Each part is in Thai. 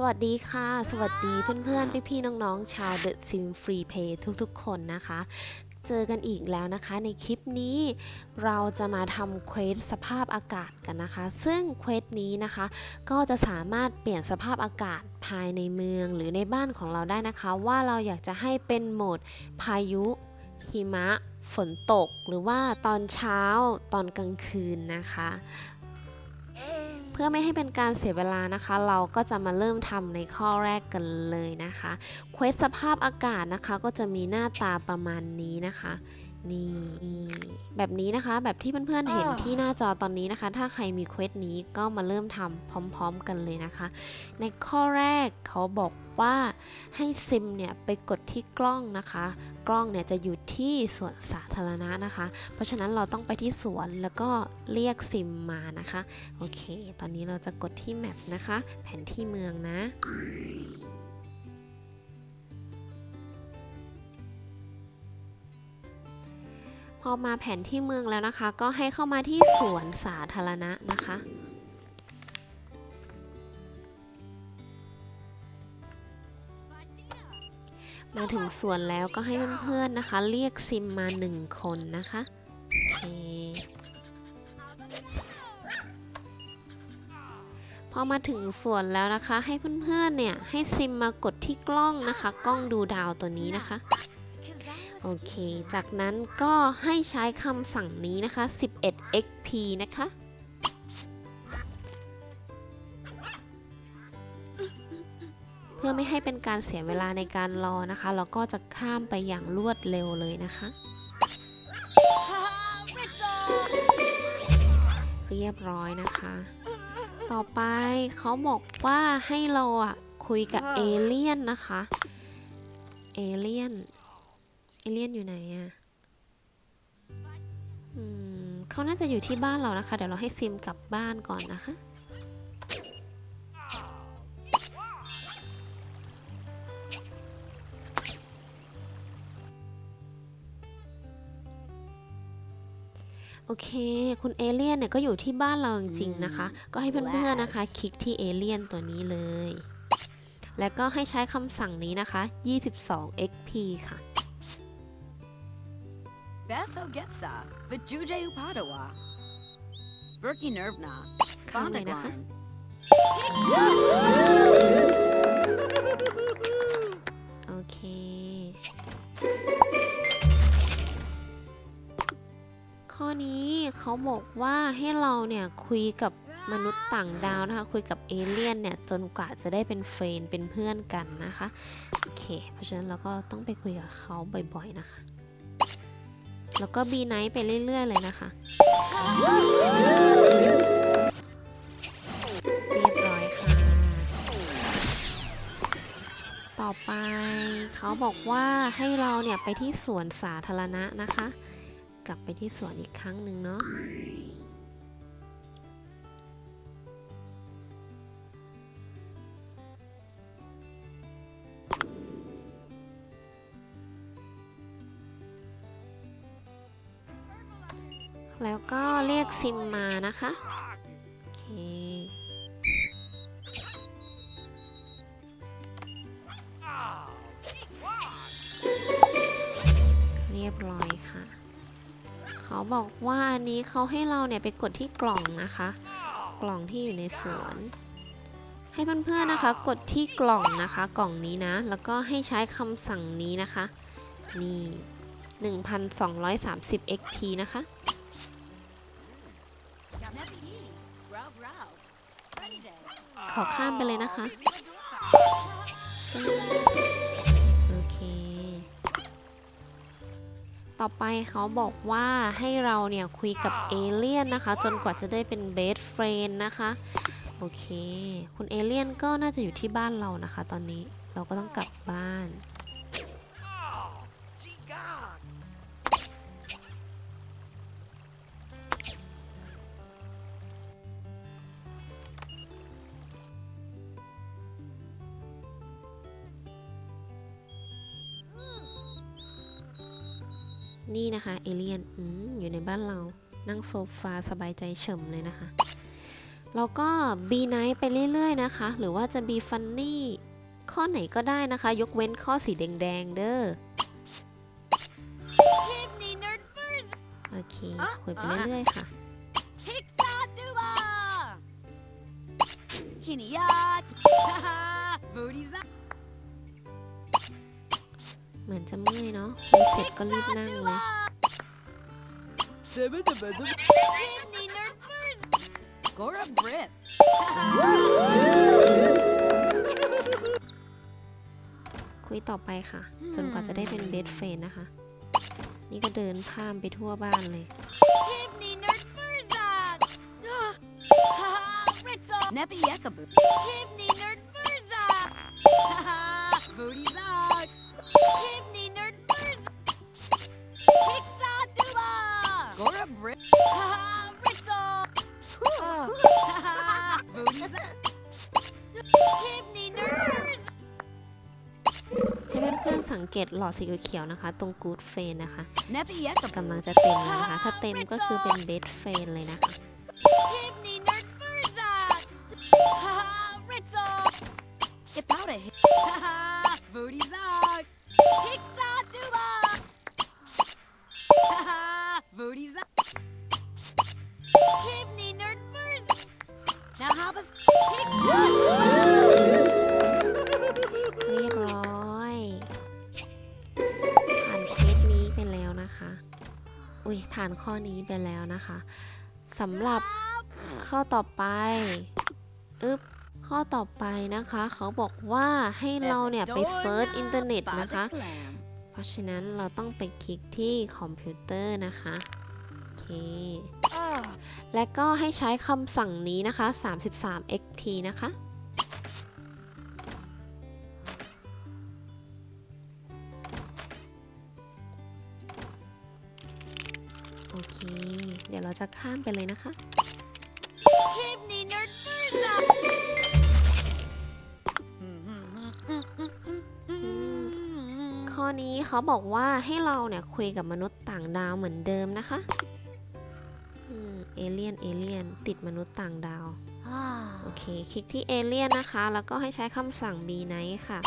สวัสดีค่ะ สวัสดีเพื่อนๆ พี่ๆ น้องๆ ชาว The Sim Free Play ทุกๆ คนนะคะ เจอกันอีกแล้วนะคะ ในคลิปนี้เราจะมาทำเควสสภาพอากาศกันนะคะ ซึ่งเควสนี้นะคะ ก็จะสามารถเปลี่ยนสภาพอากาศภายในเมืองหรือในบ้านของเราได้นะคะ ว่าเราอยากจะให้เป็นโหมดพายุ หิมะ ฝนตก หรือว่าตอนเช้าตอนกลางคืนนะคะ พื่อไม่ให้เป็นการเสียเวลานะคะ เราก็จะมาเริ่มทำในข้อแรกกันเลยนะคะเควสสภาพอากาศนะคะ ก็จะมีหน้าตาประมาณนี้นะคะ นี่แบบนี้นะคะ แบบที่เพื่อนๆเห็นที่หน้าจอตอนนี้นะคะ ถ้าใครมีเควสนี้ก็มาเริ่มทำพร้อมๆกันเลยนะคะ ในข้อแรกเขาบอกว่าให้ซิมเนี่ยไปกดที่กล้องนะคะ กล้องเนี่ยจะอยู่ที่สวนสาธารณะนะคะ เพราะฉะนั้นเราต้องไปที่สวนแล้วก็เรียกซิมมานะคะ โอเค ตอนนี้เราจะกดที่แมปนะคะ แผนที่เมืองนะ พอมาแผนที่เมืองแล้วนะคะ ก็ให้เข้ามาที่สวนสาธารณะนะคะมาถึงสวนแล้วก็ให้เพื่อนๆนะคะ เรียกซิมมาหนึ่งคนนะคะอพอมาถึงสวนแล้วนะคะ ให้เพื่อนๆเนี่ยให้ซิมมากดที่กล้องนะคะ กล้องดูดาวตัวนี้นะคะ โอเค จากนั้นก็ให้ใช้คำสั่งนี้นะคะ 11 xp นะคะ เพื่อไม่ให้เป็นการเสียเวลาในการรอนะคะ เราก็จะข้ามไปอย่างรวดเร็วเลยนะคะ เรียบร้อยนะคะ ต่อไปเขาบอกว่าให้เราอะคุยกับเอเลี่ยนนะคะ เอเลี่ยน เอเลี่ยนอยู่ไหนอะอืมเขาน่าจะอยู่ที่บ้านเรานะคะ เดี๋ยวเราให้ซิมกลับบ้านก่อนนะคะ โอเค คุณเอเลี่ยนเนี่ยก็อยู่ที่บ้านเราจริงๆนะคะ ก็ให้เพื่อนๆนะคะ คลิกที่เอเลี่ยนตัวนี้เลย แล้วก็ให้ใช้คำสั่งนี้นะคะ 22 xp ค่ะ Basso Getsa, Vajuja Upadawa. Berkey Nervna, ข้ามเลยนะคะโอเค ข้อนี้เขาบอกว่าให้เราเนี่ยคุยกับมนุษย์ต่างดาวนะคะ คุยกับเอเลี่ยนเนี่ย จนกว่าจะได้เป็นเฟรนด์เป็นเพื่อนกันนะคะ โอเค เพราะฉะนั้นเราก็ต้องไปคุยกับเขาบ่อยๆนะคะ แล้วก็บีไนท์ไปเรื่อย ๆ เลยนะคะ เรียบร้อยค่ะ ต่อไปเขาบอกว่าให้เราเนี่ยไปที่สวนสาธารณะนะคะ กลับไปที่สวนอีกครั้งหนึ่งเนาะ ก็เรียกซิมมานะคะโอเคเรียบร้อยค่ะ เขาบอกว่าอันนี้เขาให้เราเนี่ยไปกดที่กล่องนะคะ กล่องที่อยู่ในสวน ให้เพื่อนๆนะคะ กดที่กล่องนะคะ กล่องนี้นะ แล้วก็ให้ใช้คำสั่งนี้นะคะ นี่ 1,230 xp นะคะ ขอข้ามไปเลยนะคะ โอเค ต่อไปเขาบอกว่าให้เราเนี่ยคุยกับเอเลี่ยนนะคะ จนกว่าจะได้เป็นเบสเฟรนนะคะ โอเค คุณเอเลี่ยนก็น่าจะอยู่ที่บ้านเรานะคะ ตอนนี้เราก็ต้องกลับบ้าน นี่นะคะเอเลียนอมอยู่ในบ้านเรานั่งโซฟาสบายใจเฉมเลยนะคะ แล้วก็ be nice ไปเรื่อยๆนะคะ หรือว่าจะ be funny ข้อไหนก็ได้นะคะ ยกเว้นข้อสีแดงๆเด้อ Hipney nerd first. โอเคอะคุยไปอะเรื่อยๆค่ะ Hixaduba. Kiniyat. Booty's up. เหมือนจะเมื่อยเนาะคุยเสร็จก็รีบนั่งเลย Hipney nerd first. Gora Brip. คุยต่อไปค่ะ จนกว่าจะได้เป็นเบสเฟนนะคะ นี่ก็เดินข้ามไปทั่วบ้านเลย Hipney nerd first. Ritzo. Neppy Yekaboo. Hipney nerd first. Booty's ให้เพื่อนๆสังเกตหลอดสีเขียวๆนะคะ ตรง good f a n นะคะ Neppy Yekaboo. กำลังจะเต็มแล้วนะคะ ถ้าเต็มก็คือเป็น best f a n เลยนะคะ ข้อนี้ไปแล้วนะคะสำหรับข้อต่อไปอึ๊บข้อต่อไปนะคะ เขาบอกว่าให้เราเนี่ยไปเซิร์ชอินเทอร์เน็ตนะคะ เพราะฉะนั้นเราต้องไปคลิกที่คอมพิวเตอร์นะคะโอเคและก็ให้ใช้คำสั่งนี้นะคะ 33 xp นะคะ เดี๋ยวเราจะข้ามไปเลยนะคะ Hipney nerd first. ข้อนี้เขาบอกว่าให้เราเนี่ยคุยกับมนุษย์ต่างดาวเหมือนเดิมนะคะเอเลียน เอเลียน ติดมนุษย์ต่างดาว โอเค คลิกที่เอเลียนนะคะ แล้วก็ให้ใช้คำสั่ง b night ค่ะ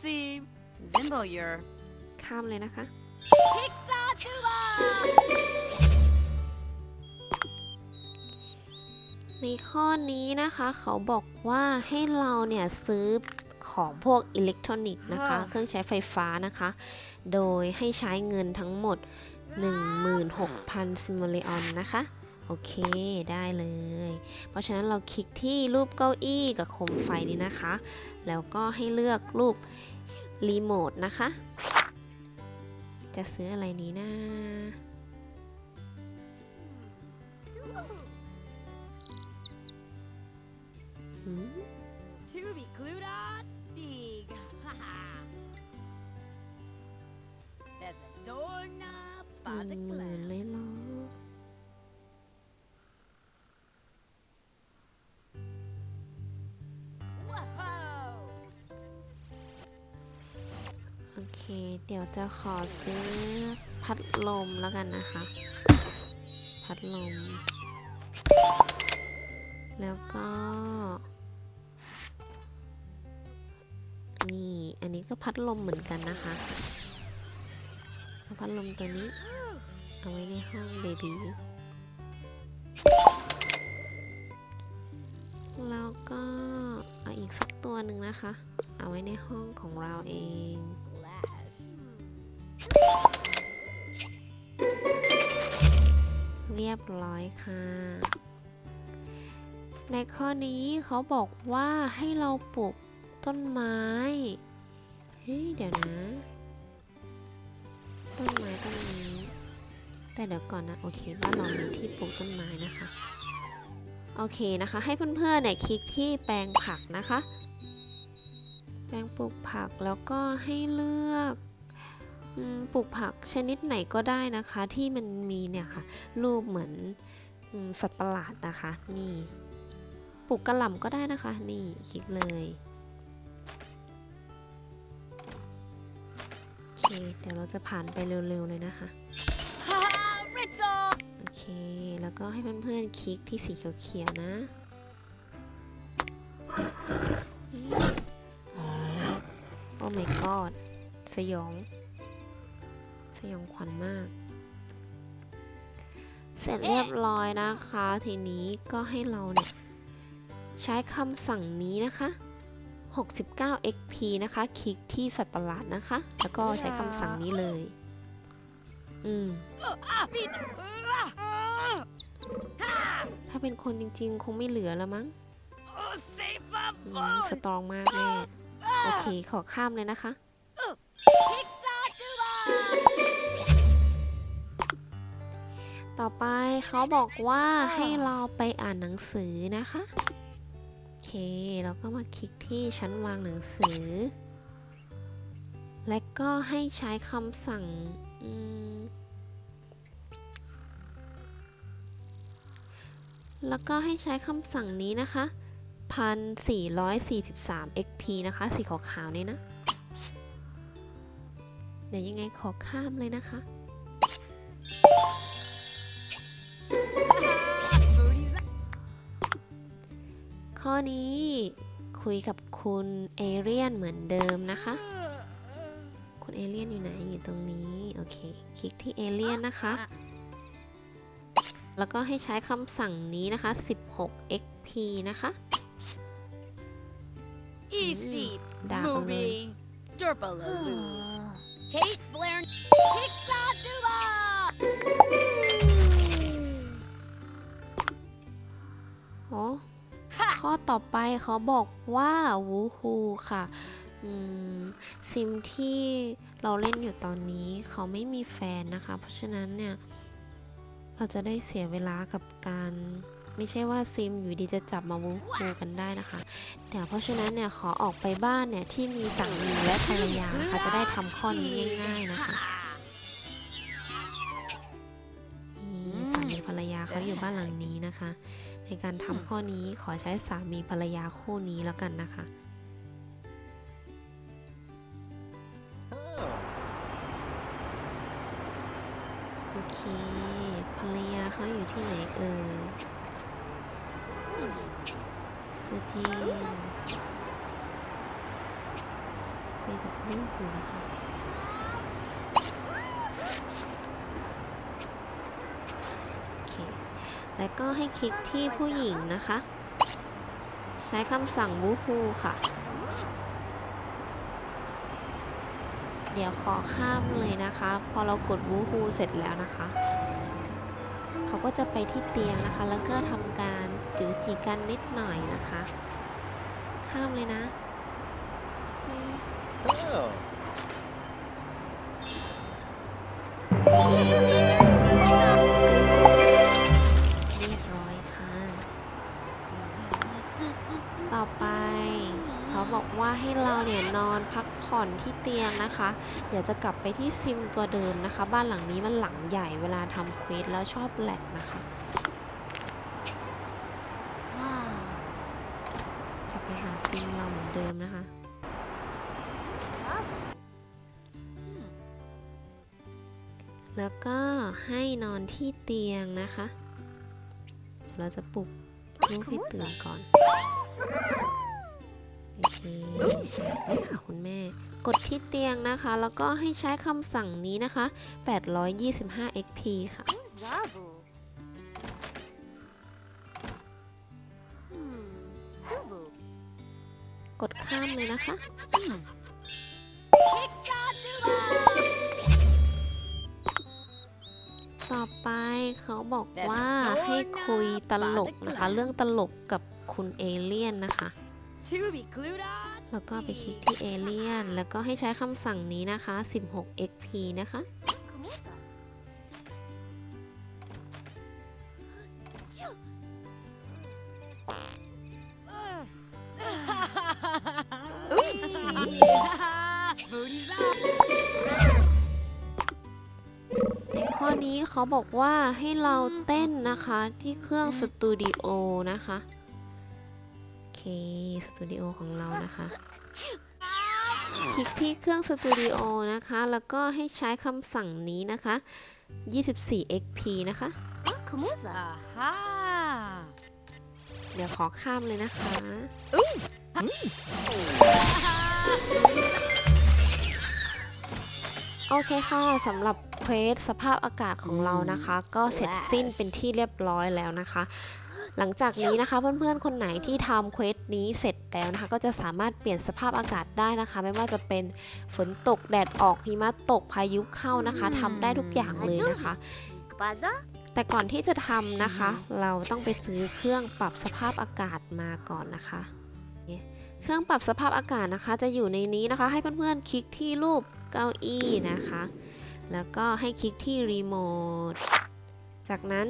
See, Zimbo, you're ข้ามเลยนะคะ Hixaduba. ในข้อนี้นะคะ เขาบอกว่าให้เราเนี่ยซื้อของพวกอิเล็กทรอนิกส์นะคะอ่าเครื่องใช้ไฟฟ้านะคะ โดยให้ใช้เงินทั้งหมด 16,000ซิม o เลออนนะคะ โอเคได้เลย เพราะฉะนั้นเราคลิกที่รูปเก้าอี้กับโคมไฟนี้นะคะ แล้วก็ให้เลือกรูปรีโมทนะคะ จะซื้ออะไรนี้นะหืม To be clued on, dig. There's a doorknob หนึ่ by เดี๋ยวจะขอซื้อพัดลมแล้วกันนะคะ พัดลม แล้วก็ นี่ อันนี้ก็พัดลมเหมือนกันนะคะพัดลมตัวนี้ เอาไว้ในห้องเบบีแล้วก็เอาอีกสักตัวหนึ่งนะคะ เอาไว้ในห้องของเราเอง เรียบร้อยค่ะ ในข้อนี้เขาบอกว่าให้เราปลูกต้นไม้ เฮ้ย เดี๋ยวนะ ต้นไม้ต้นนี้แต่เดี๋ยวก่อนนะ โอเคว่าเรามีที่ปลูกต้นไม้นะคะ โอเคนะคะ ให้เพื่อนๆเนี่ยคลิกที่แปลงผักนะคะ แปลงปลูกผักแล้วก็ให้เลือก ปลูกผักชนิดไหนก็ได้นะคะที่มันมีเนี่ยค่ะรูปเหมือนสัตว์ประหลาดนะคะนี่ปลูกกระหล่ำก็ได้นะคะ นี่คลิกเลยโอเคเดี๋ยวเราจะผ่านไปเร็วๆเลยนะคะ Ha! Ritzo! แล้วก็ให้เพื่อนๆคลิกที่สีเขียวๆนะโอ้ my god สยอง สยองขวัญมาก เสร็จเรียบร้อยนะคะ ทีนี้ก็ให้เราเนี่ยใช้คำสั่งนี้นะคะ 69 xp นะคะ คลิกที่สัตว์ประหลาดนะคะ แล้วก็ใช้คำสั่งนี้เลย อืม Peter. ถ้าเป็นคนจริงๆ คงไม่เหลือแล้วมั้ง Oh, save my อืม phone. สตรองมากแม่โอเค ขอข้ามเลยนะคะ ต่อไปเขาบอกว่าให้เราไปอ่านหนังสือนะคะ โอเค เราก็มาคลิกที่ชั้นวางหนังสือ และก็ให้ใช้คำสั่งแล้วก็ให้ใช้คำสั่งนี้นะคะ 1443 xp นะคะ สีขาวๆนี่นะ เดี๋ยวยังไงขอข้ามเลยนะคะ ข้อนี้คุยกับคุณเอเรียนเหมือนเดิมนะคะ คุณเอเลียนอยู่ไหนอยู่ตรงนี้ โอเค คลิกที่เอเลียนนะคะ แล้วก็ให้ใช้คำสั่งนี้นะคะ 16 xp นะคะ Easty. ดาวกันเลย Movie. Derpaloos. Taste Blair. Pixadula. โอ้ ข้อต่อไปเขาบอกว่าวูฮูค่ะซิมที่เราเล่นอยู่ตอนนี้เขาไม่มีแฟนนะคะ เพราะฉะนั้นเนี่ย เราจะได้เสียเวลากับการ ไม่ใช่ว่าซิมอยู่ดีจะจับมาวูฮูกันได้นะคะเดี๋ยวเพราะฉะนั้นเนี่ยขอออกไปบ้านเนี่ยที่มีสามีและภรรยานะคะจะได้ทำข้อนี้ง่ายๆนะคะนี่สามีภรรยาเขาอยู่บ้านหลังนี้นะคะ ในการทำข้อนี้ขอใช้สามีภรรยาคู่นี้แล้วกันนะคะ โอเค ภรรยาเขาอยู่ที่ไหนเอ่ยซูจีนคุยกับลูกอยู่นะคะ โอเค แล้วก็ให้คลิกที่ผู้หญิงนะคะ ใช้คำสั่งวูฮูค่ะ เดี๋ยวขอข้ามเลยนะคะ พอเรากดวูฮูเสร็จแล้วนะคะ เขาก็จะไปที่เตียงนะคะ แล้วก็ทำการจือจีกันนิดหน่อยนะคะ ข้ามเลยนะ Oh. ว่าให้เราเนี่ยนอนพักผ่อนที่เตียงนะคะ เดี๋ยวจะกลับไปที่ซิมตัวเดิมนะคะ บ้านหลังนี้มันหลังใหญ่เวลาทำเควสแล้วชอบแหลกนะคะกลับไปหาซิมเราเหมือนเดิมนะคะแล้วก็ให้นอนที่เตียงนะคะ เราจะปลุกลูกให้ตื่นก่อนโอ เคไปหาคุณแม่ กดที่เตียงนะคะ แล้วก็ให้ใช้คำสั่งนี้นะคะ 825 xp ค่ะ กดข้ามเลยนะคะ ต่อไปเขาบอกว่าให้คุยตลกนะคะ เรื่องตลกกับคุณเอเลี่ยนนะคะ แล้วก็ไปคลิกที่เอเลียนแล้วก็ให้ใช้คำสั่งนี้นะคะ 16 xp นะคะ ในข้อนี้เขาบอกว่าให้เราเต้นนะคะที่เครื่องสตูดิโอนะคะ เค สตูดิโอของเรานะคะ คลิกที่เครื่องสตูดิโอนะคะ แล้วก็ให้ใช้คำสั่งนี้นะคะ 24 xp นะคะเดี๋ยวขอข้ามเลยนะคะโอเคค่ะสำหรับเควสสภาพอากาศของเรานะคะ ก็เสร็จสิ้นเป็นที่เรียบร้อยแล้วนะคะ หลังจากนี้นะคะ เพื่อนๆ คนไหนที่ทำเควสนี้เสร็จแล้วนะคะ ก็จะสามารถเปลี่ยนสภาพอากาศได้นะคะ ไม่ว่าจะเป็นฝนตกแดดออกหิมะตกพายุเข้านะคะทำได้ทุกอย่างเลยนะคะバザแต่ก่อนที่จะทำนะคะ เราต้องไปซื้อเครื่องปรับสภาพอากาศมาก่อนนะคะเครื่องปรับสภาพอากาศนะคะจะอยู่ในนี้นะคะ ให้เพื่อนๆคลิกที่รูปเก้าอี้นะคะ แล้วก็ให้คลิกที่รีโมท จากนั้น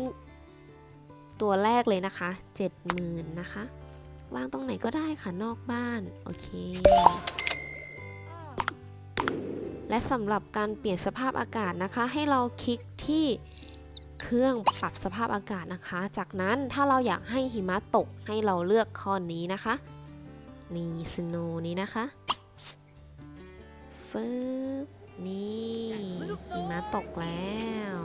ตัวแรกเลยนะคะ 70,000นะคะ วางตรงไหนก็ได้ค่ะนอกบ้าน โอเค และสำหรับการเปลี่ยนสภาพอากาศนะคะ ให้เราคลิกที่เครื่องปรับสภาพอากาศนะคะ จากนั้นถ้าเราอยากให้หิมะตกให้เราเลือกข้อนี้นะคะ นี่สโนนี้นะคะฟึบนี่หิมะตกแล้ว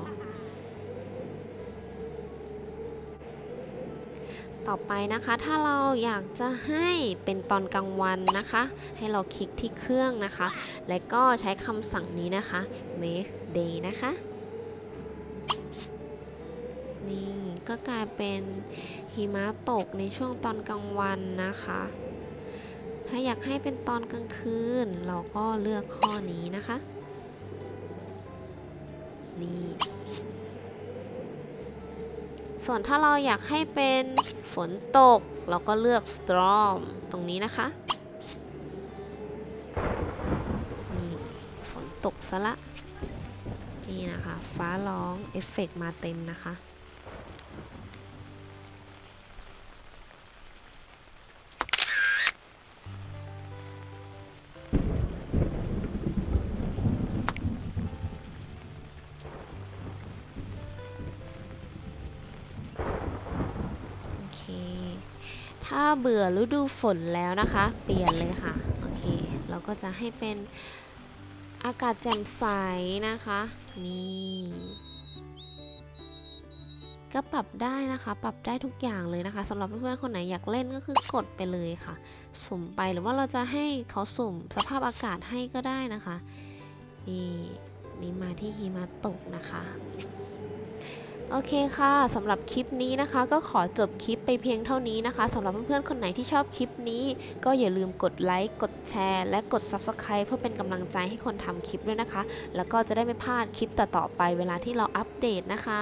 ต่อไปนะคะถ้าเราอยากจะให้เป็นตอนกลางวันนะคะ ให้เราคลิกที่เครื่องนะคะ และก็ใช้คำสั่งนี้นะคะ make day นะคะ นี่ก็กลายเป็นหิมะตกในช่วงตอนกลางวันนะคะ ถ้าอยากให้เป็นตอนกลางคืน เราก็เลือกข้อนี้นะคะ นี่ ส่วนถ้าเราอยากให้เป็นฝนตก เราก็เลือก storm ตรงนี้นะคะ นี่ฝนตกซะละ นี่นะคะ ฟ้าร้อง เอฟเฟกต์มาเต็มนะคะ เบื่อฤดูฝนแล้วนะคะ เปลี่ยนเลยค่ะ โอเค เราก็จะให้เป็นอากาศแจ่มใสนะคะ นี่ก็ปรับได้นะคะ ปรับได้ทุกอย่างเลยนะคะสำหรับเพื่อนๆคนไหนอยากเล่นก็คือกดไปเลยค่ะ สุ่มไปหรือว่าเราจะให้เขาสุ่มสภาพอากาศให้ก็ได้นะคะนี่นี่มาที่หิมะตกนะคะ โอเคค่ะสำหรับคลิปนี้นะคะ ก็ขอจบคลิปไปเพียงเท่านี้นะคะสำหรับเพื่อนๆคนไหนที่ชอบคลิปนี้ ก็อย่าลืมกดไลค์กดแชร์ และกด Subscribe เพื่อเป็นกำลังใจให้คนทำคลิปด้วยนะคะ แล้วก็จะได้ไม่พลาดคลิปต่อๆไปเวลาที่เราอัปเดตนะคะ